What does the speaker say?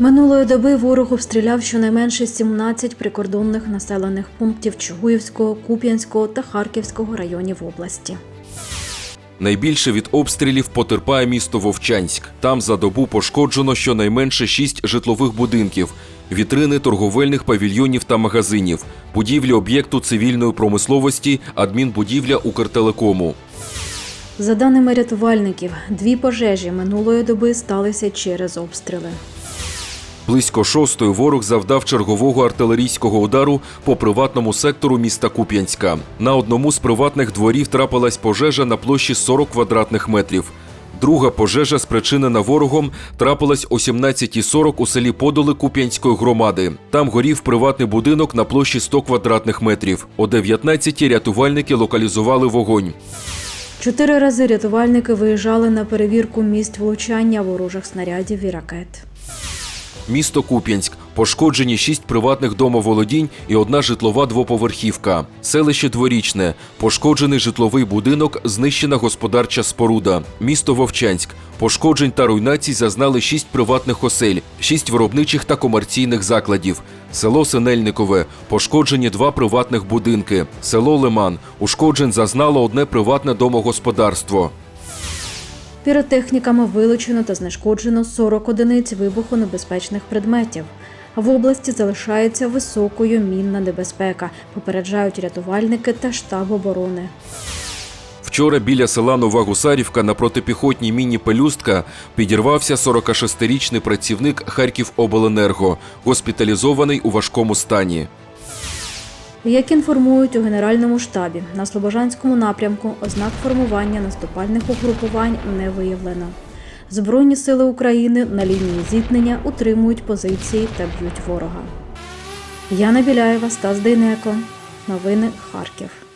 Минулої доби ворог обстріляв щонайменше 17 прикордонних населених пунктів Чугуївського, Куп'янського та Харківського районів області. Найбільше від обстрілів потерпає місто Вовчанськ. Там за добу пошкоджено щонайменше шість житлових будинків, вітрини торговельних павільйонів та магазинів, будівлі об'єкту цивільної промисловості, адмінбудівля Укртелекому. За даними рятувальників, дві пожежі минулої доби сталися через обстріли. Близько шостої ворог завдав чергового артилерійського удару по приватному сектору міста Куп'янська. На одному з приватних дворів трапилась пожежа на площі 40 квадратних метрів. Друга пожежа, спричинена ворогом, трапилась о 17.40 у селі Подоли Куп'янської громади. Там горів приватний будинок на площі 100 квадратних метрів. О 19.00 рятувальники локалізували вогонь. Чотири рази рятувальники виїжджали на перевірку місць влучання ворожих снарядів і ракет. Місто Куп'янськ. Пошкоджені шість приватних домоволодінь і одна житлова двоповерхівка. Селище Дворічне. Пошкоджений житловий будинок, знищена господарча споруда. Місто Вовчанськ. Пошкоджень та руйнацій зазнали шість приватних осель, шість виробничих та комерційних закладів. Село Синельникове. Пошкоджені два приватних будинки. Село Лиман. Ушкоджень зазнало одне приватне домогосподарство. Піротехніками вилучено та знешкоджено 40 одиниць вибухонебезпечних предметів. В області залишається високою мінна небезпека, попереджають рятувальники та штаб оборони. Вчора біля села Нова Гусарівка на протипіхотній міні Пелюстка підірвався 46-річний працівник Харківобленерго, госпіталізований у важкому стані. Як інформують у Генеральному штабі, на Слобожанському напрямку ознак формування наступальних угрупувань не виявлено. Збройні сили України на лінії зіткнення утримують позиції та б'ють ворога. Яна Біляєва, Стас Дейнеко. Новини Харків.